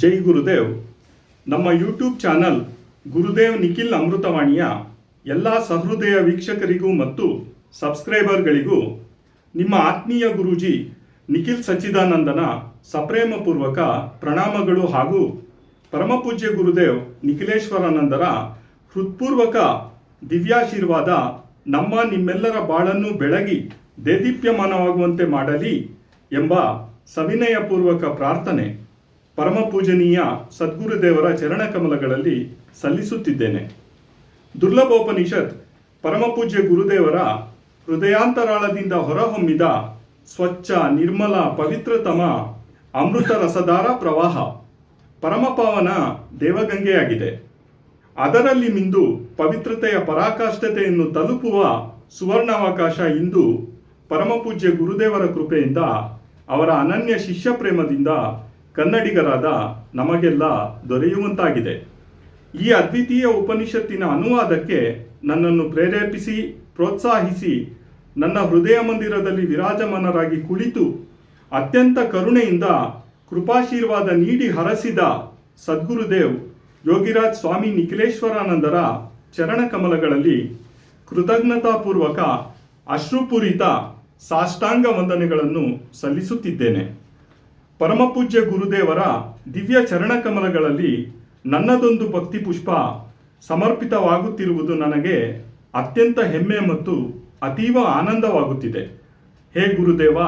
ಜೈ ಗುರುದೇವ್. ನಮ್ಮ YouTube channel Gurudev Nikhil ಅಮೃತವಾಣಿಯ ಎಲ್ಲ ಸಹೃದಯ ವೀಕ್ಷಕರಿಗೂ ಮತ್ತು ಸಬ್ಸ್ಕ್ರೈಬರ್ಗಳಿಗೂ ನಿಮ್ಮ ಆತ್ಮೀಯ ಗುರೂಜಿ ನಿಖಿಲ್ ಸಚ್ಚಿದಾನಂದನ ಸಪ್ರೇಮಪೂರ್ವಕ ಪ್ರಣಾಮಗಳು ಹಾಗೂ ಪರಮಪೂಜ್ಯ ಗುರುದೇವ್ ನಿಖಿಲೇಶ್ವರಾನಂದರ ಹೃತ್ಪೂರ್ವಕ ದಿವ್ಯಾಶೀರ್ವಾದ ನಮ್ಮ ನಿಮ್ಮೆಲ್ಲರ ಬಾಳನ್ನು ಬೆಳಗಿ ದೇದೀಪ್ಯಮಾನವಾಗುವಂತೆ ಮಾಡಲಿ ಎಂಬ ಸವಿನಯಪೂರ್ವಕ ಪ್ರಾರ್ಥನೆ. ಪರಮ ಪೂಜನೀಯ ಸದ್ಗುರುದೇವರ ಚರಣಕಮಲಗಳಲ್ಲಿ ಸಲ್ಲಿಸುತ್ತಿದ್ದೇನೆ. ದುರ್ಲಭೋಪನಿಷತ್ ಪರಮಪೂಜ್ಯ ಗುರುದೇವರ ಹೃದಯಾಂತರಾಳದಿಂದ ಹೊರಹೊಮ್ಮಿದ ಸ್ವಚ್ಛ, ನಿರ್ಮಲ, ಪವಿತ್ರತಮ ಅಮೃತ ರಸದಾರ ಪ್ರವಾಹ ಪರಮಪಾವನ ದೇವಗಂಗೆಯಾಗಿದೆ. ಅದರಲ್ಲಿ ಮಿಂದು ಪವಿತ್ರತೆಯ ಪರಾಕಾಷ್ಠತೆಯನ್ನು ತಲುಪುವ ಸುವರ್ಣಾವಕಾಶ ಇಂದು ಪರಮಪೂಜ್ಯ ಗುರುದೇವರ ಕೃಪೆಯಿಂದ ಅವರ ಅನನ್ಯ ಶಿಷ್ಯ ಪ್ರೇಮದಿಂದ ಕನ್ನಡಿಗರಾದ ನಮಗೆಲ್ಲ ದೊರೆಯುವಂತಾಗಿದೆ. ಈ ಅದ್ವಿತೀಯ ಉಪನಿಷತ್ತಿನ ಅನುವಾದಕ್ಕೆ ನನ್ನನ್ನು ಪ್ರೇರೇಪಿಸಿ, ಪ್ರೋತ್ಸಾಹಿಸಿ, ನನ್ನ ಹೃದಯ ಮಂದಿರದಲ್ಲಿ ವಿರಾಜಮಾನರಾಗಿ ಕುಳಿತು ಅತ್ಯಂತ ಕರುಣೆಯಿಂದ ಕೃಪಾಶೀರ್ವಾದ ನೀಡಿ ಹರಸಿದ ಸದ್ಗುರುದೇವ್ ಯೋಗಿರಾಜ್ ಸ್ವಾಮಿ ನಿಖಿಲೇಶ್ವರಾನಂದರ ಚರಣಕಮಲಗಳಲ್ಲಿ ಕೃತಜ್ಞತಾಪೂರ್ವಕ ಅಶ್ರುಪೂರಿತ ಸಾಷ್ಟಾಂಗ ವಂದನೆಗಳನ್ನು ಸಲ್ಲಿಸುತ್ತಿದ್ದೇನೆ. ಪರಮಪೂಜ್ಯ ಗುರುದೇವರ ದಿವ್ಯ ಚರಣಕಮಲಗಳಲ್ಲಿ ನನ್ನದೊಂದು ಭಕ್ತಿ ಪುಷ್ಪ ಸಮರ್ಪಿತವಾಗುತ್ತಿರುವುದು ನನಗೆ ಅತ್ಯಂತ ಹೆಮ್ಮೆ ಮತ್ತು ಅತೀವ ಆನಂದವಾಗುತ್ತಿದೆ. ಹೇ ಗುರುದೇವ,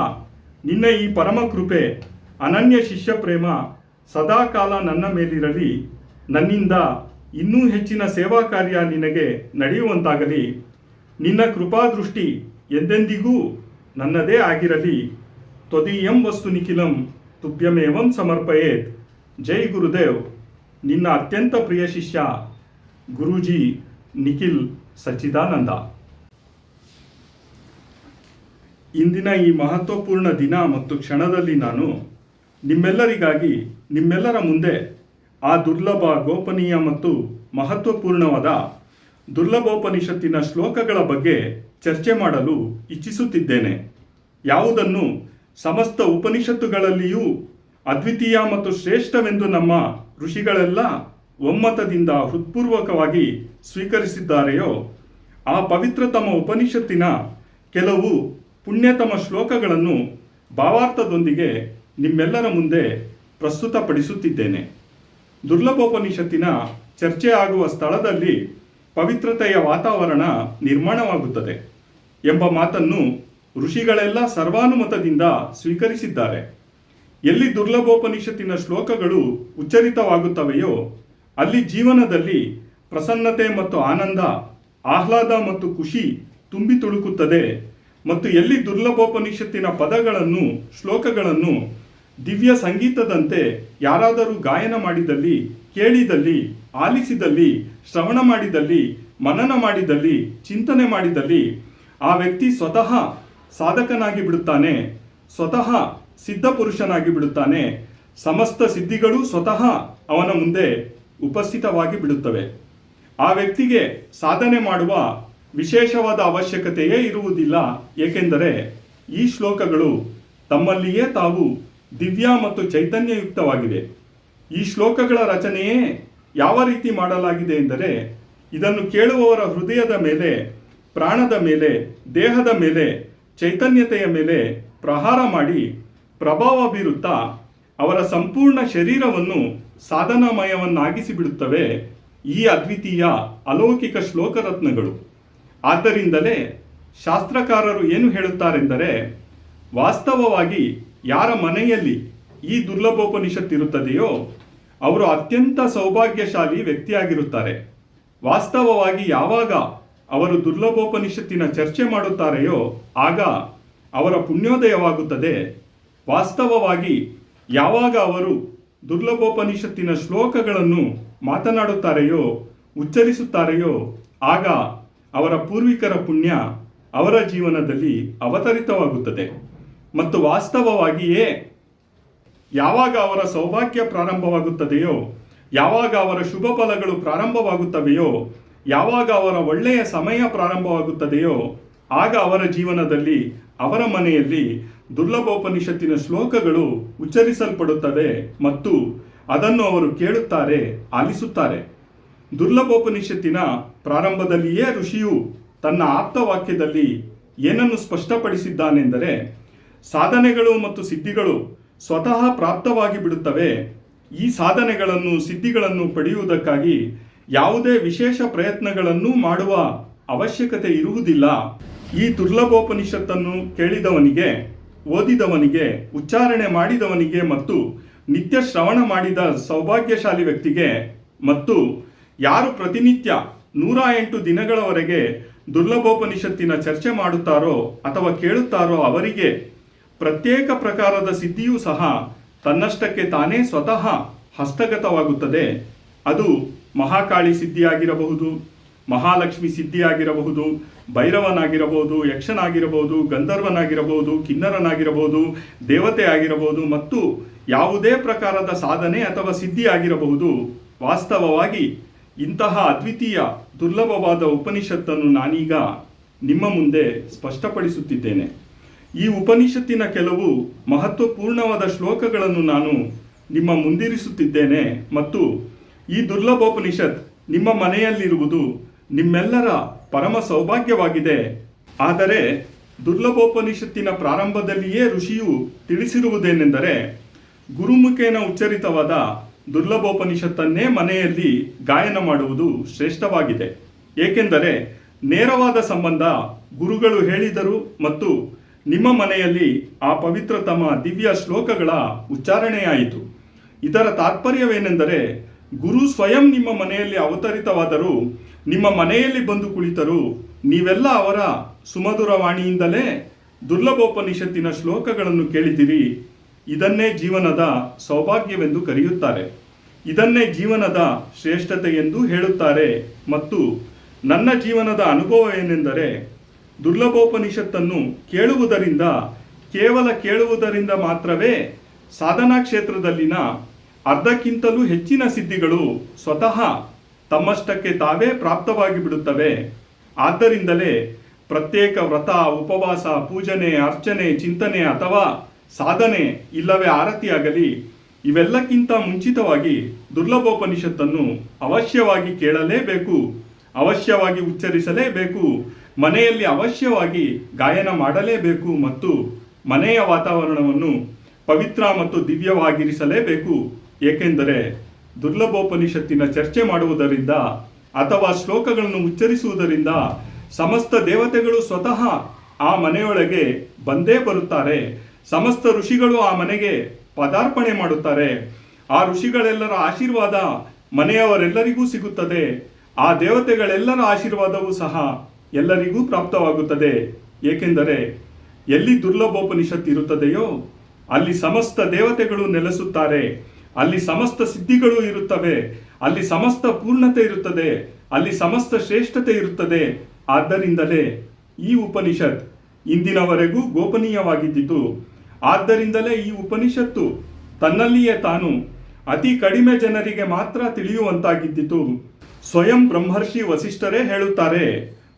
ನಿನ್ನ ಈ ಪರಮ ಕೃಪೆ ಅನನ್ಯ ಶಿಷ್ಯ ಪ್ರೇಮ ಸದಾಕಾಲ ನನ್ನ ಮೇಲಿರಲಿ. ನನ್ನಿಂದ ಇನ್ನೂ ಹೆಚ್ಚಿನ ಸೇವಾ ಕಾರ್ಯ ನಿನಗೆ ನಡೆಯುವಂತಾಗಲಿ. ನಿನ್ನ ಕೃಪಾದೃಷ್ಟಿ ಎಂದೆಂದಿಗೂ ನನ್ನದೇ ಆಗಿರಲಿ. ತ್ವದೀಯಂ ವಸ್ತು ನಿಖಿಲಂ. ತುಭ್ಯಮೇವಂ ಸಮರ್ಪಯೇತ್ ಜೈ ಗುರುದೇವ್ ನಿನ್ನ ಅತ್ಯಂತ ಪ್ರಿಯ ಶಿಷ್ಯ ಗುರೂಜಿ ನಿಖಿಲ್ ಸಚ್ಚಿದಾನಂದ ಇಂದಿನ ಈ ಮಹತ್ವಪೂರ್ಣ ದಿನ ಮತ್ತು ಕ್ಷಣದಲ್ಲಿ ನಾನು ನಿಮ್ಮೆಲ್ಲರಿಗಾಗಿ, ನಿಮ್ಮೆಲ್ಲರ ಮುಂದೆ ಆ ದುರ್ಲಭ, ಗೋಪನೀಯ ಮತ್ತು ಮಹತ್ವಪೂರ್ಣವಾದ ದುರ್ಲಭೋಪನಿಷತ್ತಿನ ಶ್ಲೋಕಗಳ ಬಗ್ಗೆ ಚರ್ಚೆ ಮಾಡಲು ಇಚ್ಛಿಸುತ್ತಿದ್ದೇನೆ. ಯಾವುದನ್ನು ಸಮಸ್ತ ಉಪನಿಷತ್ತುಗಳಲ್ಲಿಯೂ ಅದ್ವಿತೀಯ ಮತ್ತು ಶ್ರೇಷ್ಠವೆಂದು ನಮ್ಮ ಋಷಿಗಳೆಲ್ಲ ಒಮ್ಮತದಿಂದ ಹೃತ್ಪೂರ್ವಕವಾಗಿ ಸ್ವೀಕರಿಸಿದ್ದಾರೆಯೋ, ಆ ಪವಿತ್ರತಮ ಉಪನಿಷತ್ತಿನ ಕೆಲವು ಪುಣ್ಯತಮ ಶ್ಲೋಕಗಳನ್ನು ಭಾವಾರ್ಥದೊಂದಿಗೆ ನಿಮ್ಮೆಲ್ಲರ ಮುಂದೆ ಪ್ರಸ್ತುತಪಡಿಸುತ್ತಿದ್ದೇನೆ. ದುರ್ಲಭೋಪನಿಷತ್ತಿನ ಚರ್ಚೆ ಆಗುವ ಸ್ಥಳದಲ್ಲಿ ಪವಿತ್ರತೆಯ ವಾತಾವರಣ ನಿರ್ಮಾಣವಾಗುತ್ತದೆ ಎಂಬ ಮಾತನ್ನು ಋಷಿಗಳೆಲ್ಲ ಸರ್ವಾನುಮತದಿಂದ ಸ್ವೀಕರಿಸಿದ್ದಾರೆ. ಎಲ್ಲಿ ದುರ್ಲಭೋಪನಿಷತ್ತಿನ ಶ್ಲೋಕಗಳು ಉಚ್ಚರಿತವಾಗುತ್ತವೆಯೋ, ಅಲ್ಲಿ ಜೀವನದಲ್ಲಿ ಪ್ರಸನ್ನತೆ ಮತ್ತು ಆನಂದ, ಆಹ್ಲಾದ ಮತ್ತು ಖುಷಿ ತುಂಬಿ ತುಳುಕುತ್ತದೆ ಮತ್ತು ಎಲ್ಲಿ ದುರ್ಲಭೋಪನಿಷತ್ತಿನ ಪದಗಳನ್ನು, ಶ್ಲೋಕಗಳನ್ನು ದಿವ್ಯ ಸಂಗೀತದಂತೆ ಯಾರಾದರೂ ಗಾಯನ ಮಾಡಿದಲ್ಲಿ, ಕೇಳಿದಲ್ಲಿ, ಆಲಿಸಿದಲ್ಲಿ, ಶ್ರವಣ ಮಾಡಿದಲ್ಲಿ, ಮನನ ಮಾಡಿದಲ್ಲಿ, ಚಿಂತನೆ ಮಾಡಿದಲ್ಲಿ, ಆ ವ್ಯಕ್ತಿ ಸ್ವತಃ ಸಾಧಕನಾಗಿ ಬಿಡುತ್ತಾನೆ, ಸ್ವತಃ ಸಿದ್ಧ ಪುರುಷನಾಗಿ ಬಿಡುತ್ತಾನೆ. ಸಮಸ್ತ ಸಿದ್ಧಿಗಳು ಸ್ವತಃ ಅವನ ಮುಂದೆ ಉಪಸ್ಥಿತವಾಗಿ ಬಿಡುತ್ತವೆ. ಆ ವ್ಯಕ್ತಿಗೆ ಸಾಧನೆ ಮಾಡುವ ವಿಶೇಷವಾದ ಅವಶ್ಯಕತೆಯೇ ಇರುವುದಿಲ್ಲ, ಏಕೆಂದರೆ ಈ ಶ್ಲೋಕಗಳು ತಮ್ಮಲ್ಲಿಯೇ ತಾವು ದಿವ್ಯ ಮತ್ತು ಚೈತನ್ಯಯುಕ್ತವಾಗಿವೆ ಈ ಶ್ಲೋಕಗಳ ರಚನೆಯೇ ಯಾವ ರೀತಿ ಮಾಡಲಾಗಿದೆ ಎಂದರೆ, ಇದನ್ನು ಕೇಳುವವರ ಹೃದಯದ ಮೇಲೆ, ಪ್ರಾಣದ ಮೇಲೆ, ದೇಹದ ಮೇಲೆ ಚೈತನ್ಯತೆಯ ಮೇಲೆ ಪ್ರಹಾರ ಮಾಡಿ ಪ್ರಭಾವ ಬೀರುತ್ತಾ ಅವರ ಸಂಪೂರ್ಣ ಶರೀರವನ್ನು ಸಾಧನಾಮಯವನ್ನಾಗಿಸಿ ಬಿಡುತ್ತವೆ ಈ ಅದ್ವಿತೀಯ ಅಲೌಕಿಕ ಶ್ಲೋಕರತ್ನಗಳು. ಆದ್ದರಿಂದಲೇ ಶಾಸ್ತ್ರಕಾರರು ಏನು ಹೇಳುತ್ತಾರೆಂದರೆ, ವಾಸ್ತವವಾಗಿ ಯಾರ ಮನೆಯಲ್ಲಿ ಈ ದುರ್ಲಭೋಪನಿಷತ್ತಿರುತ್ತದೆಯೋ ಅವರು ಅತ್ಯಂತ ಸೌಭಾಗ್ಯಶಾಲಿ ವ್ಯಕ್ತಿಯಾಗಿರುತ್ತಾರೆ. ವಾಸ್ತವವಾಗಿ ಯಾವಾಗ ಅವರು ದುರ್ಲಭೋಪನಿಷತ್ತಿನ ಚರ್ಚೆ ಮಾಡುತ್ತಾರೆಯೋ, ಆಗ ಅವರ ಪುಣ್ಯೋದಯವಾಗುತ್ತದೆ. ವಾಸ್ತವವಾಗಿ ಯಾವಾಗ ಅವರು ದುರ್ಲಭೋಪನಿಷತ್ತಿನ ಶ್ಲೋಕಗಳನ್ನು ಮಾತನಾಡುತ್ತಾರೆಯೋ, ಉಚ್ಚರಿಸುತ್ತಾರೆಯೋ, ಆಗ ಅವರ ಪೂರ್ವಿಕರ ಪುಣ್ಯ ಅವರ ಜೀವನದಲ್ಲಿ ಅವತರಿತವಾಗುತ್ತದೆ. ಮತ್ತು ವಾಸ್ತವವಾಗಿಯೇ ಯಾವಾಗ ಅವರ ಸೌಭಾಗ್ಯ ಪ್ರಾರಂಭವಾಗುತ್ತದೆಯೋ, ಯಾವಾಗ ಅವರ ಶುಭ ಫಲಗಳು ಪ್ರಾರಂಭವಾಗುತ್ತವೆಯೋ ಯಾವಾಗ ಅವರ ಒಳ್ಳೆಯ ಸಮಯ ಪ್ರಾರಂಭವಾಗುತ್ತದೆಯೋ ಆಗ ಅವರ ಜೀವನದಲ್ಲಿ ಅವರ ಮನೆಯಲ್ಲಿ ದುರ್ಲಭೋಪನಿಷತ್ತಿನ ಶ್ಲೋಕಗಳು ಉಚ್ಚರಿಸಲ್ಪಡುತ್ತದೆ ಮತ್ತು ಅದನ್ನು ಅವರು ಕೇಳುತ್ತಾರೆ, ಆಲಿಸುತ್ತಾರೆ. ದುರ್ಲಭೋಪನಿಷತ್ತಿನ ಪ್ರಾರಂಭದಲ್ಲಿಯೇ ಋಷಿಯು ತನ್ನ ಆಪ್ತವಾಕ್ಯದಲ್ಲಿ ಏನನ್ನು ಸ್ಪಷ್ಟಪಡಿಸಿದ್ದಾನೆಂದರೆ, ಸಾಧನೆಗಳು ಮತ್ತು ಸಿದ್ಧಿಗಳು ಸ್ವತಃ ಪ್ರಾಪ್ತವಾಗಿ ಬಿಡುತ್ತವೆ. ಈ ಸಾಧನೆಗಳನ್ನು, ಸಿದ್ಧಿಗಳನ್ನು ಪಡೆಯುವುದಕ್ಕಾಗಿ ಯಾವುದೇ ವಿಶೇಷ ಪ್ರಯತ್ನಗಳನ್ನು ಮಾಡುವ ಅವಶ್ಯಕತೆ ಇರುವುದಿಲ್ಲ. ಈ ದುರ್ಲಭೋಪನಿಷತ್ತನ್ನು ಕೇಳಿದವನಿಗೆ, ಓದಿದವನಿಗೆ, ಉಚ್ಚಾರಣೆ ಮಾಡಿದವನಿಗೆ ಮತ್ತು ನಿತ್ಯ ಶ್ರವಣ ಮಾಡಿದ ಸೌಭಾಗ್ಯಶಾಲಿ ವ್ಯಕ್ತಿಗೆ ಮತ್ತು ಯಾರು ಪ್ರತಿನಿತ್ಯ ನೂರ ಎಂಟು ದಿನಗಳವರೆಗೆ ದುರ್ಲಭೋಪನಿಷತ್ತಿನ ಚರ್ಚೆ ಮಾಡುತ್ತಾರೋ ಅಥವಾ ಕೇಳುತ್ತಾರೋ ಅವರಿಗೆ ಪ್ರತ್ಯೇಕ ಪ್ರಕಾರದ ಸಿದ್ಧಿಯೂ ಸಹ ತನ್ನಷ್ಟಕ್ಕೆ ತಾನೇ ಸ್ವತಃ ಹಸ್ತಗತವಾಗುತ್ತದೆ. ಅದು ಮಹಾಕಾಳಿ ಸಿದ್ಧಿಯಾಗಿರಬಹುದು, ಮಹಾಲಕ್ಷ್ಮಿ ಸಿದ್ಧಿಯಾಗಿರಬಹುದು, ಭೈರವನಾಗಿರಬಹುದು, ಯಕ್ಷನಾಗಿರಬಹುದು, ಗಂಧರ್ವನಾಗಿರಬಹುದು, ಕಿನ್ನರನಾಗಿರಬಹುದು, ದೇವತೆ ಆಗಿರಬಹುದು ಮತ್ತು ಯಾವುದೇ ಪ್ರಕಾರದ ಸಾಧನೆ ಅಥವಾ ಸಿದ್ಧಿ ಆಗಿರಬಹುದು ವಾಸ್ತವವಾಗಿ ಇಂತಹ ಅದ್ವಿತೀಯ, ದುರ್ಲಭವಾದ ಉಪನಿಷತ್ತನ್ನು ನಾನೀಗ ನಿಮ್ಮ ಮುಂದೆ ಸ್ಪಷ್ಟಪಡಿಸುತ್ತಿದ್ದೇನೆ. ಈ ಉಪನಿಷತ್ತಿನ ಕೆಲವು ಮಹತ್ವಪೂರ್ಣವಾದ ಶ್ಲೋಕಗಳನ್ನು ನಾನು ನಿಮ್ಮ ಮುಂದಿರಿಸುತ್ತಿದ್ದೇನೆ ಮತ್ತು ಈ ದುರ್ಲಭೋಪನಿಷತ್ ನಿಮ್ಮ ಮನೆಯಲ್ಲಿರುವುದು ನಿಮ್ಮೆಲ್ಲರ ಪರಮ ಸೌಭಾಗ್ಯವಾಗಿದೆ. ಆದರೆ ದುರ್ಲಭೋಪನಿಷತ್ತಿನ ಪ್ರಾರಂಭದಲ್ಲಿಯೇ ಋಷಿಯು ತಿಳಿಸಿರುವುದೇನೆಂದರೆ ಗುರುಮುಖೇನ ಉಚ್ಚರಿತವಾದ ದುರ್ಲಭೋಪನಿಷತ್ತನ್ನೇ ಮನೆಯಲ್ಲಿ ಗಾಯನ ಮಾಡುವುದು ಶ್ರೇಷ್ಠವಾಗಿದೆ. ಏಕೆಂದರೆ ನೇರವಾದ ಸಂಬಂಧ ಗುರುಗಳು ಹೇಳಿದರು ಮತ್ತು ನಿಮ್ಮ ಮನೆಯಲ್ಲಿ ಆ ಪವಿತ್ರತಮ ದಿವ್ಯ ಶ್ಲೋಕಗಳ ಉಚ್ಚಾರಣೆಯಾಯಿತು. ಇದರ ತಾತ್ಪರ್ಯವೇನೆಂದರೆ ಗುರು ಸ್ವಯಂ ನಿಮ್ಮ ಮನೆಯಲ್ಲಿ ಅವತರಿತವಾದರೂ, ನಿಮ್ಮ ಮನೆಯಲ್ಲಿ ಬಂದು ಕುಳಿತರು, ನೀವೆಲ್ಲ ಅವರ ಸುಮಧುರವಾಣಿಯಿಂದಲೇ ದುರ್ಲಭೋಪನಿಷತ್ತಿನ ಶ್ಲೋಕಗಳನ್ನು ಕೇಳಿದಿರಿ. ಇದನ್ನೇ ಜೀವನದ ಸೌಭಾಗ್ಯವೆಂದು ಕರೆಯುತ್ತಾರೆ. ಇದನ್ನೇ ಜೀವನದ ಶ್ರೇಷ್ಠತೆ ಎಂದು ಹೇಳುತ್ತಾರೆ. ಮತ್ತು ನನ್ನ ಜೀವನದ ಅನುಭವ ಏನೆಂದರೆ, ದುರ್ಲಭೋಪನಿಷತ್ತನ್ನು ಕೇಳುವುದರಿಂದ, ಕೇವಲ ಕೇಳುವುದರಿಂದ ಮಾತ್ರವೇ ಸಾಧನಾ ಕ್ಷೇತ್ರದಲ್ಲಿನ ಅರ್ಧಕ್ಕಿಂತಲೂ ಹೆಚ್ಚಿನ ಸಿದ್ಧಿಗಳು ಸ್ವತಃ ತಮ್ಮಷ್ಟಕ್ಕೆ ತಾವೇ ಪ್ರಾಪ್ತವಾಗಿ ಬಿಡುತ್ತವೆ. ಆದ್ದರಿಂದಲೇ ಪ್ರತ್ಯೇಕ ವ್ರತ, ಉಪವಾಸ, ಪೂಜನೆ, ಅರ್ಚನೆ, ಚಿಂತನೆ ಅಥವಾ ಸಾಧನೆ ಇಲ್ಲವೇ ಆರತಿಯಾಗಲಿ, ಇವೆಲ್ಲಕ್ಕಿಂತ ಮುಂಚಿತವಾಗಿ ದುರ್ಲಭೋಪನಿಷತ್ತನ್ನು ಅವಶ್ಯವಾಗಿ ಕೇಳಲೇಬೇಕು, ಅವಶ್ಯವಾಗಿ ಉಚ್ಚರಿಸಲೇಬೇಕು, ಮನೆಯಲ್ಲಿ ಅವಶ್ಯವಾಗಿ ಗಾಯನ ಮಾಡಲೇಬೇಕು ಮತ್ತು ಮನೆಯ ವಾತಾವರಣವನ್ನು ಪವಿತ್ರ ಮತ್ತು ದಿವ್ಯವಾಗಿರಿಸಲೇಬೇಕು. ಏಕೆಂದರೆ ದುರ್ಲಭೋಪನಿಷತ್ತಿನ ಚರ್ಚೆ ಮಾಡುವುದರಿಂದ ಅಥವಾ ಶ್ಲೋಕಗಳನ್ನು ಉಚ್ಚರಿಸುವುದರಿಂದ ಸಮಸ್ತ ದೇವತೆಗಳು ಸ್ವತಃ ಆ ಮನೆಯೊಳಗೆ ಬಂದೇ ಬರುತ್ತಾರೆ. ಸಮಸ್ತ ಋಷಿಗಳು ಆ ಮನೆಗೆ ಪದಾರ್ಪಣೆ ಮಾಡುತ್ತಾರೆ. ಆ ಋಷಿಗಳೆಲ್ಲರ ಆಶೀರ್ವಾದ ಮನೆಯವರೆಲ್ಲರಿಗೂ ಸಿಗುತ್ತದೆ. ಆ ದೇವತೆಗಳೆಲ್ಲರ ಆಶೀರ್ವಾದವೂ ಸಹ ಎಲ್ಲರಿಗೂ ಪ್ರಾಪ್ತವಾಗುತ್ತದೆ. ಏಕೆಂದರೆ ಎಲ್ಲಿ ದುರ್ಲಭೋಪನಿಷತ್ ಇರುತ್ತದೆಯೋ ಅಲ್ಲಿ ಸಮಸ್ತ ದೇವತೆಗಳು ನೆಲೆಸುತ್ತಾರೆ. ಅಲ್ಲಿ ಸಮಸ್ತ ಸಿದ್ಧಿಗಳು ಇರುತ್ತವೆ, ಅಲ್ಲಿ ಸಮಸ್ತ ಪೂರ್ಣತೆ ಇರುತ್ತದೆ, ಅಲ್ಲಿ ಸಮಸ್ತ ಶ್ರೇಷ್ಠತೆ ಇರುತ್ತದೆ. ಆದ್ದರಿಂದಲೇ ಈ ಉಪನಿಷತ್ ಇಂದಿನವರೆಗೂ ಗೋಪನೀಯವಾಗಿದ್ದಿತು ಆದ್ದರಿಂದಲೇ ಈ ಉಪನಿಷತ್ತು ತನ್ನಲ್ಲಿಯೇ ತಾನು ಅತಿ ಕಡಿಮೆ ಜನರಿಗೆ ಮಾತ್ರ ತಿಳಿಯುವಂತಾಗಿದ್ದಿತು. ಸ್ವಯಂ ಬ್ರಹ್ಮರ್ಷಿ ವಸಿಷ್ಠರೇ ಹೇಳುತ್ತಾರೆ,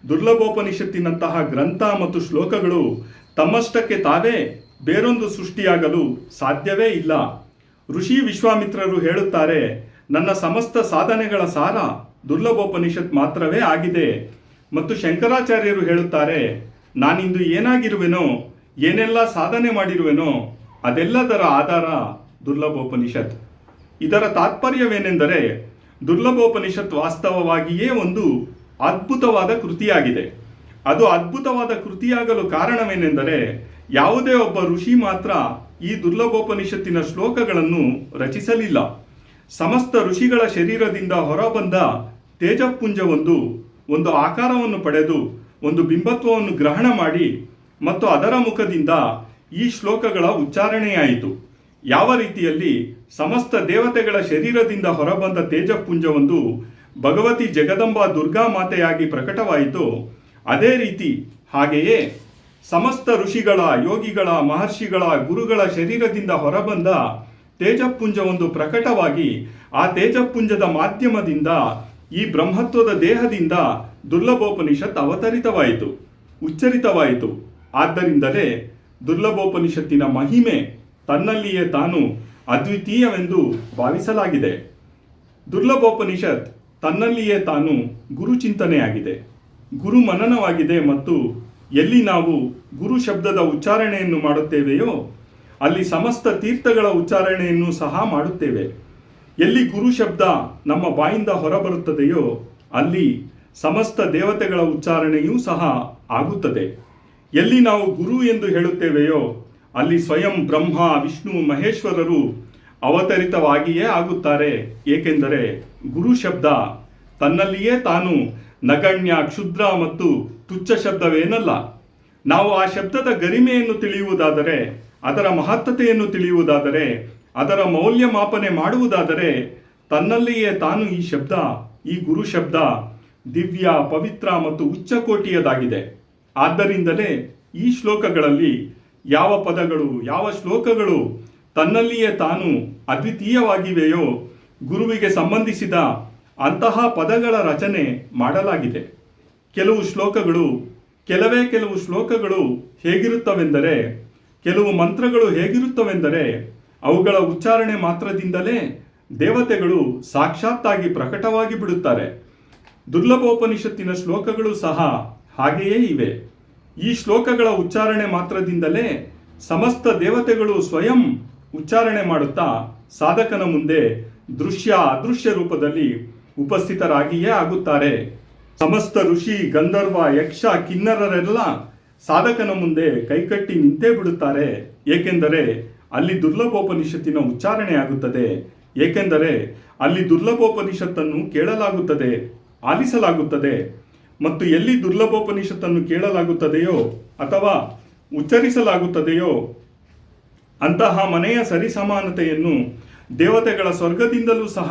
ದುರ್ಲಭೋಪನಿಷತ್ತಿನಂತಹ ಗ್ರಂಥ ಮತ್ತು ಶ್ಲೋಕಗಳು ತಮ್ಮಷ್ಟಕ್ಕೆ ತಾವೇ ಬೇರೊಂದು ಸೃಷ್ಟಿಯಾಗಲು ಸಾಧ್ಯವೇ ಇಲ್ಲ. ಋಷಿ ವಿಶ್ವಾಮಿತ್ರರು ಹೇಳುತ್ತಾರೆ, ನನ್ನ ಸಮಸ್ತ ಸಾಧನೆಗಳ ಸಾರ ದುರ್ಲಭೋಪನಿಷತ್ ಮಾತ್ರವೇ ಆಗಿದೆ. ಮತ್ತು ಶಂಕರಾಚಾರ್ಯರು ಹೇಳುತ್ತಾರೆ, ನಾನಿಂದು ಏನಾಗಿರುವೆನೋ, ಏನೆಲ್ಲ ಸಾಧನೆ ಮಾಡಿರುವೆನೋ, ಅದೆಲ್ಲದರ ಆಧಾರ ದುರ್ಲಭೋಪನಿಷತ್. ಇದರ ತಾತ್ಪರ್ಯವೇನೆಂದರೆ, ದುರ್ಲಭೋಪನಿಷತ್ ವಾಸ್ತವವಾಗಿಯೇ ಒಂದು ಅದ್ಭುತವಾದ ಕೃತಿಯಾಗಿದೆ. ಅದು ಅದ್ಭುತವಾದ ಕೃತಿಯಾಗಲು ಕಾರಣವೇನೆಂದರೆ, ಯಾವುದೇ ಒಬ್ಬ ಋಷಿ ಮಾತ್ರ ಈ ದುರ್ಲಭೋಪನಿಷತ್ತಿನ ಶ್ಲೋಕಗಳನ್ನು ರಚಿಸಲಿಲ್ಲ. ಸಮಸ್ತ ಋಷಿಗಳ ಶರೀರದಿಂದ ಹೊರಬಂದ ತೇಜಪುಂಜವೊಂದು ಒಂದು ಆಕಾರವನ್ನು ಪಡೆದು ಒಂದು ಬಿಂಬತ್ವವನ್ನು ಗ್ರಹಣ ಮಾಡಿ ಮತ್ತು ಅದರ ಮುಖದಿಂದ ಈ ಶ್ಲೋಕಗಳ ಉಚ್ಚಾರಣೆಯಾಯಿತು. ಯಾವ ರೀತಿಯಲ್ಲಿ ಸಮಸ್ತ ದೇವತೆಗಳ ಶರೀರದಿಂದ ಹೊರಬಂದ ತೇಜಪುಂಜವೊಂದು ಭಗವತಿ ಜಗದಂಬಾ ದುರ್ಗಾ ಮಾತೆಯಾಗಿ ಪ್ರಕಟವಾಯಿತು, ಅದೇ ರೀತಿ ಹಾಗೆಯೇ ಸಮಸ್ತ ಋಷಿಗಳ, ಯೋಗಿಗಳ, ಮಹರ್ಷಿಗಳ ಗುರುಗಳ ಶರೀರದಿಂದ ಹೊರಬಂದ ತೇಜಪುಂಜವೊಂದು ಪ್ರಕಟವಾಗಿ ಆ ತೇಜಪುಂಜದ ಮಾಧ್ಯಮದಿಂದ ಈ ಬ್ರಹ್ಮತ್ವದ ದೇಹದಿಂದ ದುರ್ಲಭೋಪನಿಷತ್ ಅವತರಿತವಾಯಿತು, ಉಚ್ಚರಿತವಾಯಿತು. ಆದ್ದರಿಂದಲೇ ದುರ್ಲಭೋಪನಿಷತ್ತಿನ ಮಹಿಮೆ ತನ್ನಲ್ಲಿಯೇ ತಾನು ಅದ್ವಿತೀಯವೆಂದು ಭಾವಿಸಲಾಗಿದೆ. ದುರ್ಲಭೋಪನಿಷತ್ ತನ್ನಲ್ಲಿಯೇ ತಾನು ಗುರುಚಿಂತನೆಯಾಗಿದೆ. ಗುರುಮನನವಾಗಿದೆ ಗುರು ಮನನವಾಗಿದೆ ಮತ್ತು ಎಲ್ಲಿ ನಾವು ಗುರು ಶಬ್ದದ ಉಚ್ಚಾರಣೆಯನ್ನು ಮಾಡುತ್ತೇವೆಯೋ, ಅಲ್ಲಿ ಸಮಸ್ತ ತೀರ್ಥಗಳ ಉಚ್ಚಾರಣೆಯನ್ನು ಸಹ ಮಾಡುತ್ತೇವೆ. ಎಲ್ಲಿ ಗುರು ಶಬ್ದ ನಮ್ಮ ಬಾಯಿಂದ ಹೊರಬರುತ್ತದೆಯೋ, ಅಲ್ಲಿ ಸಮಸ್ತ ದೇವತೆಗಳ ಉಚ್ಚಾರಣೆಯೂ ಸಹ ಆಗುತ್ತದೆ. ಎಲ್ಲಿ ನಾವು ಗುರು ಎಂದು ಹೇಳುತ್ತೇವೆಯೋ, ಅಲ್ಲಿ ಸ್ವಯಂ ಬ್ರಹ್ಮ, ವಿಷ್ಣು, ಮಹೇಶ್ವರರು ಅವತರಿತವಾಗಿಯೇ ಆಗುತ್ತಾರೆ. ಏಕೆಂದರೆ ಗುರು ಶಬ್ದ ತನ್ನಲ್ಲಿಯೇ ತಾನು ನಗಣ್ಯ ಕ್ಷುದ್ರ ಮತ್ತು ತುಚ್ಛ ಶಬ್ದವೇನಲ್ಲ. ನಾವು ಆ ಶಬ್ದದ ಗರಿಮೆಯನ್ನು ತಿಳಿಯುವುದಾದರೆ, ಅದರ ಮಹತ್ತತೆಯನ್ನು ತಿಳಿಯುವುದಾದರೆ, ಅದರ ಮೌಲ್ಯಮಾಪನೆ ಮಾಡುವುದಾದರೆ, ತನ್ನಲ್ಲಿಯೇ ತಾನು ಈ ಶಬ್ದ, ಈ ಗುರು ಶಬ್ದ, ದಿವ್ಯ, ಪವಿತ್ರ ಮತ್ತು ಉಚ್ಚಕೋಟಿಯದಾಗಿದೆ ಆದ್ದರಿಂದಲೇ ಈ ಶ್ಲೋಕಗಳಲ್ಲಿ ಯಾವ ಪದಗಳು, ಯಾವ ಶ್ಲೋಕಗಳು ತನ್ನಲ್ಲಿಯೇ ತಾನು ಅದ್ವಿತೀಯವಾಗಿವೆಯೋ, ಗುರುವಿಗೆ ಸಂಬಂಧಿಸಿದ ಅಂತಹ ಪದಗಳ ರಚನೆ ಮಾಡಲಾಗಿದೆ. ಕೆಲವು ಶ್ಲೋಕಗಳು, ಕೆಲವೇ ಕೆಲವು ಶ್ಲೋಕಗಳು ಹೇಗಿರುತ್ತವೆಂದರೆ, ಕೆಲವು ಮಂತ್ರಗಳು ಹೇಗಿರುತ್ತವೆಂದರೆ, ಅವುಗಳ ಉಚ್ಚಾರಣೆ ಮಾತ್ರದಿಂದಲೇ ದೇವತೆಗಳು ಸಾಕ್ಷಾತ್ತಾಗಿ ಪ್ರಕಟವಾಗಿ ಬಿಡುತ್ತಾರೆ. ದುರ್ಲಭೋಪನಿಷತ್ತಿನ ಶ್ಲೋಕಗಳು ಸಹ ಹಾಗೆಯೇ ಇವೆ. ಈ ಶ್ಲೋಕಗಳ ಉಚ್ಚಾರಣೆ ಮಾತ್ರದಿಂದಲೇ ಸಮಸ್ತ ದೇವತೆಗಳು ಸ್ವಯಂ ಉಚ್ಚಾರಣೆ ಮಾಡುತ್ತಾ ಸಾಧಕನ ಮುಂದೆ ದೃಶ್ಯ ಅದೃಶ್ಯ ರೂಪದಲ್ಲಿ ಉಪಸ್ಥಿತರಾಗಿಯೇ ಆಗುತ್ತಾರೆ. ಸಮಸ್ತ ಋಷಿ, ಗಂಧರ್ವ, ಯಕ್ಷ, ಕಿನ್ನರರೆಲ್ಲ ಸಾಧಕನ ಮುಂದೆ ಕೈಕಟ್ಟಿ ನಿಂತೇ ಬಿಡುತ್ತಾರೆ ಏಕೆಂದರೆ ಅಲ್ಲಿ ದುರ್ಲಭೋಪನಿಷತ್ತಿನ ಉಚ್ಚಾರಣೆ ಆಗುತ್ತದೆ. ಏಕೆಂದರೆ ಅಲ್ಲಿ ದುರ್ಲಭೋಪನಿಷತ್ತನ್ನು ಕೇಳಲಾಗುತ್ತದೆ, ಆಲಿಸಲಾಗುತ್ತದೆ. ಮತ್ತು ಎಲ್ಲಿ ದುರ್ಲಭೋಪನಿಷತ್ತನ್ನು ಕೇಳಲಾಗುತ್ತದೆಯೋ ಅಥವಾ ಉಚ್ಚರಿಸಲಾಗುತ್ತದೆಯೋ ಅಂತಹ ಮನೆಯ ಸರಿಸಮಾನತೆಯನ್ನು ದೇವತೆಗಳ ಸ್ವರ್ಗದಿಂದಲೂ ಸಹ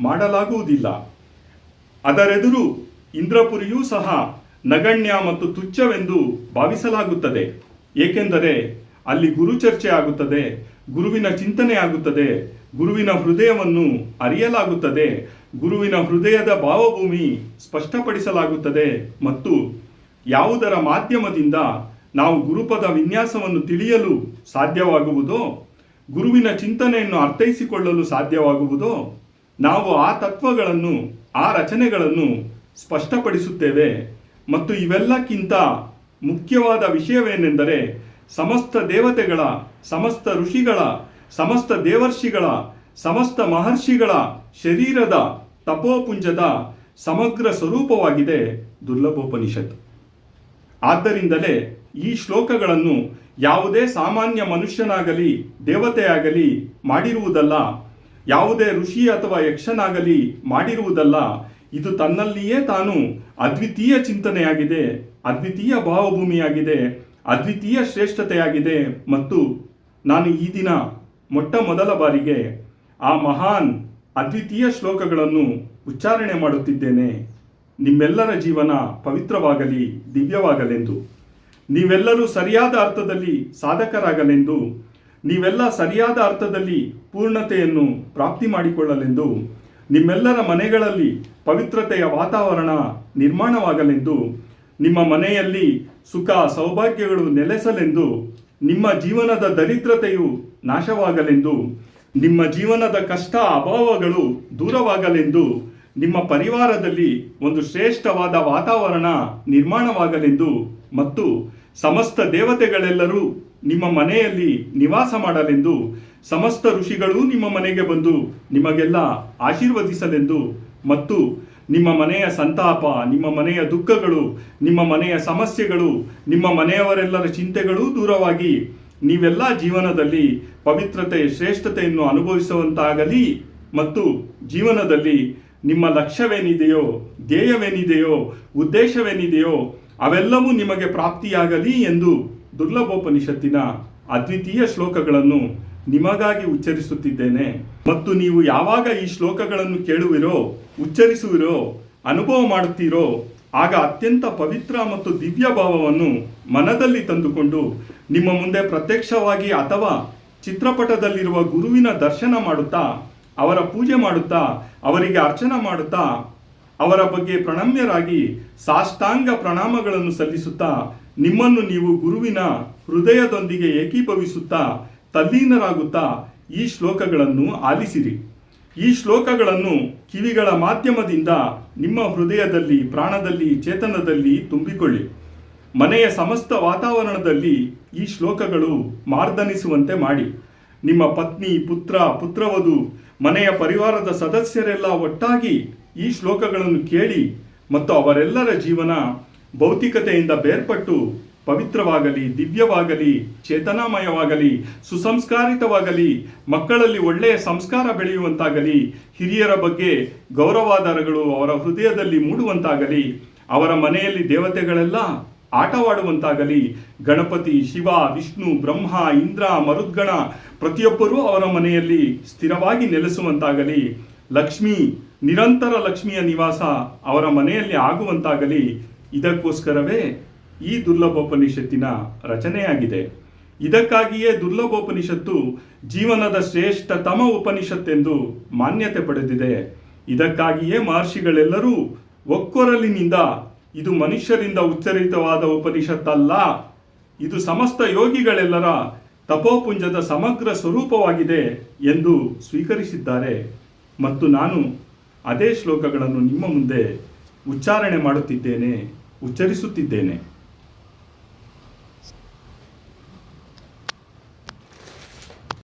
ಮಾಡಲಾಗುವುದಿಲ್ಲ. ಅದರೆದುರು ಇಂದ್ರಪುರಿಯೂ ಸಹ ನಗಣ್ಯ ಮತ್ತು ತುಚ್ಛವೆಂದು ಭಾವಿಸಲಾಗುತ್ತದೆ. ಏಕೆಂದರೆ ಅಲ್ಲಿ ಗುರು ಚರ್ಚೆ ಆಗುತ್ತದೆ, ಗುರುವಿನ ಚಿಂತನೆ ಆಗುತ್ತದೆ, ಗುರುವಿನ ಹೃದಯವನ್ನು ಅರಿಯಲಾಗುತ್ತದೆ, ಗುರುವಿನ ಹೃದಯದ ಭಾವಭೂಮಿ ಸ್ಪಷ್ಟಪಡಿಸಲಾಗುತ್ತದೆ ಮತ್ತು ಯಾವುದರ ಮಾಧ್ಯಮದಿಂದ ನಾವು ಗುರುಪದ ವಿನ್ಯಾಸವನ್ನು ತಿಳಿಯಲು ಸಾಧ್ಯವಾಗುವುದೋ, ಗುರುವಿನ ಚಿಂತನೆಯನ್ನು ಅರ್ಥೈಸಿಕೊಳ್ಳಲು ಸಾಧ್ಯವಾಗುವುದೋ ನಾವು ಆ ತತ್ವಗಳನ್ನು, ಆ ರಚನೆಗಳನ್ನು ಸ್ಪಷ್ಟಪಡಿಸುತ್ತೇವೆ ಮತ್ತು ಇವೆಲ್ಲಕ್ಕಿಂತ ಮುಖ್ಯವಾದ ವಿಷಯವೇನೆಂದರೆ ಸಮಸ್ತ ದೇವತೆಗಳ, ಸಮಸ್ತ ಋಷಿಗಳ, ಸಮಸ್ತ ದೇವರ್ಷಿಗಳ, ಸಮಸ್ತ ಮಹರ್ಷಿಗಳ ಶರೀರದ ತಪೋಪುಂಜದ ಸಮಗ್ರ ಸ್ವರೂಪವಾಗಿದೆ ದುರ್ಲಭೋಪನಿಷತ್. ಆದ್ದರಿಂದಲೇ ಈ ಶ್ಲೋಕಗಳನ್ನು ಯಾವುದೇ ಸಾಮಾನ್ಯ ಮನುಷ್ಯನಾಗಲಿ, ದೇವತೆಯಾಗಲಿ ಮಾಡಿರುವುದಲ್ಲ. ಯಾವುದೇ ಋಷಿ ಅಥವಾ ಯಕ್ಷನಾಗಲಿ ಮಾಡಿರುವುದಲ್ಲ, ಇದು ತನ್ನಲ್ಲಿಯೇ ತಾನು ಅದ್ವಿತೀಯ ಚಿಂತನೆಯಾಗಿದೆ, ಅದ್ವಿತೀಯ ಭಾವಭೂಮಿಯಾಗಿದೆ, ಅದ್ವಿತೀಯ ಶ್ರೇಷ್ಠತೆಯಾಗಿದೆ ಮತ್ತು ನಾನು ಈ ದಿನ ಮೊಟ್ಟ ಮೊದಲ ಬಾರಿಗೆ ಆ ಮಹಾನ್ ಅದ್ವಿತೀಯ ಶ್ಲೋಕಗಳನ್ನು ಉಚ್ಚಾರಣೆ ಮಾಡುತ್ತಿದ್ದೇನೆ. ನಿಮ್ಮೆಲ್ಲರ ಜೀವನ ಪವಿತ್ರವಾಗಲಿ, ದಿವ್ಯವಾಗಲೆಂದು. ನೀವೆಲ್ಲರೂ ಸರಿಯಾದ ಅರ್ಥದಲ್ಲಿ ಸಾಧಕರಾಗಲೆಂದು ನೀವೆಲ್ಲ ಸರಿಯಾದ ಅರ್ಥದಲ್ಲಿ ಪೂರ್ಣತೆಯನ್ನು ಪ್ರಾಪ್ತಿ ಮಾಡಿಕೊಳ್ಳಲೆಂದು, ನಿಮ್ಮೆಲ್ಲರ ಮನೆಗಳಲ್ಲಿ ಪವಿತ್ರತೆಯ ವಾತಾವರಣ ನಿರ್ಮಾಣವಾಗಲೆಂದು, ನಿಮ್ಮ ಮನೆಯಲ್ಲಿ ಸುಖ ಸೌಭಾಗ್ಯಗಳು ನೆಲೆಸಲೆಂದು, ನಿಮ್ಮ ಜೀವನದ ದರಿದ್ರತೆಯು ನಾಶವಾಗಲೆಂದು, ನಿಮ್ಮ ಜೀವನದ ಕಷ್ಟ ಅಭಾವಗಳು ದೂರವಾಗಲೆಂದು, ನಿಮ್ಮ ಪರಿವಾರದಲ್ಲಿ ಒಂದು ಶ್ರೇಷ್ಠವಾದ ವಾತಾವರಣ ನಿರ್ಮಾಣವಾಗಲೆಂದು ಮತ್ತು ಸಮಸ್ತ ದೇವತೆಗಳೆಲ್ಲರೂ ನಿಮ್ಮ ಮನೆಯಲ್ಲಿ ನಿವಾಸ ಮಾಡಲೆಂದು ಸಮಸ್ತ ಋಷಿಗಳು ನಿಮ್ಮ ಮನೆಗೆ ಬಂದು ನಿಮಗೆಲ್ಲ ಆಶೀರ್ವದಿಸಲೆಂದು ಮತ್ತು ನಿಮ್ಮ ಮನೆಯ ಸಂತಾಪ, ನಿಮ್ಮ ಮನೆಯ ದುಃಖಗಳು, ನಿಮ್ಮ ಮನೆಯ ಸಮಸ್ಯೆಗಳು, ನಿಮ್ಮ ಮನೆಯವರೆಲ್ಲರ ಚಿಂತೆಗಳೂ ದೂರವಾಗಿ ನೀವೆಲ್ಲ ಜೀವನದಲ್ಲಿ ಪವಿತ್ರತೆ, ಶ್ರೇಷ್ಠತೆಯನ್ನು ಅನುಭವಿಸುವಂತಾಗಲಿ ಮತ್ತು ಜೀವನದಲ್ಲಿ ನಿಮ್ಮ ಲಕ್ಷ್ಯವೇನಿದೆಯೋ, ಧ್ಯೇಯವೇನಿದೆಯೋ, ಉದ್ದೇಶವೇನಿದೆಯೋ ಅವೆಲ್ಲವೂ ನಿಮಗೆ ಪ್ರಾಪ್ತಿಯಾಗಲಿ ಎಂದು ದುರ್ಲಭೋಪನಿಷತ್ತಿನ ಅದ್ವಿತೀಯ ಶ್ಲೋಕಗಳನ್ನು ನಿಮಗಾಗಿ ಉಚ್ಚರಿಸುತ್ತಿದ್ದೇನೆ. ಮತ್ತು ನೀವು ಯಾವಾಗ ಈ ಶ್ಲೋಕಗಳನ್ನು ಕೇಳುವಿರೋ, ಉಚ್ಚರಿಸುವಿರೋ, ಅನುಭವ ಮಾಡುತ್ತೀರೋ, ಆಗ ಅತ್ಯಂತ ಪವಿತ್ರ ಮತ್ತು ದಿವ್ಯ ಭಾವವನ್ನು ಮನದಲ್ಲಿ ತಂದುಕೊಂಡು ನಿಮ್ಮ ಮುಂದೆ ಪ್ರತ್ಯಕ್ಷವಾಗಿ ಅಥವಾ ಚಿತ್ರಪಟದಲ್ಲಿರುವ ಗುರುವಿನ ದರ್ಶನ ಮಾಡುತ್ತಾ, ಅವರ ಪೂಜೆ ಮಾಡುತ್ತಾ, ಅವರಿಗೆ ಅರ್ಚನೆ ಮಾಡುತ್ತಾ, ಅವರ ಬಗ್ಗೆ ಪ್ರಣಮ್ಯರಾಗಿ ಸಾಷ್ಟಾಂಗ ಪ್ರಣಾಮಗಳನ್ನು ಸಲ್ಲಿಸುತ್ತಾ ನಿಮ್ಮನ್ನು ನೀವು ಗುರುವಿನ ಹೃದಯದೊಂದಿಗೆ ಏಕೀಭವಿಸುತ್ತಾ ತಲ್ಲೀನರಾಗುತ್ತಾ ಈ ಶ್ಲೋಕಗಳನ್ನು ಆಲಿಸಿರಿ. ಈ ಶ್ಲೋಕಗಳನ್ನು ಕಿವಿಗಳ ಮಾಧ್ಯಮದಿಂದ ನಿಮ್ಮ ಹೃದಯದಲ್ಲಿ, ಪ್ರಾಣದಲ್ಲಿ, ಚೇತನದಲ್ಲಿ ತುಂಬಿಕೊಳ್ಳಿ. ಮನೆಯ ಸಮಸ್ತ ವಾತಾವರಣದಲ್ಲಿ ಈ ಶ್ಲೋಕಗಳು ಮಾರ್ದನಿಸುವಂತೆ ಮಾಡಿ. ನಿಮ್ಮ ಪತ್ನಿ, ಪುತ್ರ, ಪುತ್ರವಧು, ಮನೆಯ ಪರಿವಾರದ ಸದಸ್ಯರೆಲ್ಲ ಒಟ್ಟಾಗಿ ಈ ಶ್ಲೋಕಗಳನ್ನು ಕೇಳಿ ಮತ್ತು ಅವರೆಲ್ಲರ ಜೀವನ ಭೌತಿಕತೆಯಿಂದ ಬೇರ್ಪಟ್ಟು ಪವಿತ್ರವಾಗಲಿ, ದಿವ್ಯವಾಗಲಿ, ಚೇತನಾಮಯವಾಗಲಿ, ಸುಸಂಸ್ಕಾರಿತವಾಗಲಿ, ಮಕ್ಕಳಲ್ಲಿ ಒಳ್ಳೆಯ ಸಂಸ್ಕಾರ ಬೆಳೆಯುವಂತಾಗಲಿ, ಹಿರಿಯರ ಬಗ್ಗೆ ಗೌರವಾಧಾರಗಳು ಅವರ ಹೃದಯದಲ್ಲಿ ಮೂಡುವಂತಾಗಲಿ, ಅವರ ಮನೆಯಲ್ಲಿ ದೇವತೆಗಳೆಲ್ಲ ಆಟವಾಡುವಂತಾಗಲಿ, ಗಣಪತಿ, ಶಿವ, ವಿಷ್ಣು, ಬ್ರಹ್ಮ, ಇಂದ್ರ, ಮರುದ್ಗಣ ಪ್ರತಿಯೊಬ್ಬರೂ ಅವರ ಮನೆಯಲ್ಲಿ ಸ್ಥಿರವಾಗಿ ನೆಲೆಸುವಂತಾಗಲಿ, ಲಕ್ಷ್ಮಿ, ನಿರಂತರ ಲಕ್ಷ್ಮಿಯ ನಿವಾಸ ಅವರ ಮನೆಯಲ್ಲಿ ಆಗುವಂತಾಗಲಿ ಇದಕ್ಕೋಸ್ಕರವೇ ಈ ದುರ್ಲಭೋಪನಿಷತ್ತಿನ ರಚನೆಯಾಗಿದೆ. ಇದಕ್ಕಾಗಿಯೇ ದುರ್ಲಭೋಪನಿಷತ್ತು ಜೀವನದ ಶ್ರೇಷ್ಠತಮ ಉಪನಿಷತ್ತೆಂದು ಮಾನ್ಯತೆ ಪಡೆದಿದೆ. ಇದಕ್ಕಾಗಿಯೇ ಮಹರ್ಷಿಗಳೆಲ್ಲರೂ ಒಕ್ಕೊರಲಿನಿಂದ ಇದು ಮನುಷ್ಯರಿಂದ ಉಚ್ಚರಿತವಾದ ಉಪನಿಷತ್ತಲ್ಲ. ಇದು ಸಮಸ್ತ ಯೋಗಿಗಳೆಲ್ಲರ ತಪೋಪುಂಜದ ಸಮಗ್ರ ಸ್ವರೂಪವಾಗಿದೆ ಎಂದು ಸ್ವೀಕರಿಸಿದ್ದಾರೆ. ಮತ್ತು ನಾನು ಅದೇ ಶ್ಲೋಕಗಳನ್ನು ನಿಮ್ಮ ಮುಂದೆ ಉಚ್ಚಾರಣೆ ಮಾಡುತ್ತಿದ್ದೇನೆ. ಉಚ್ಚರಿಸುತ್ತಿದ್ದೇನೆ.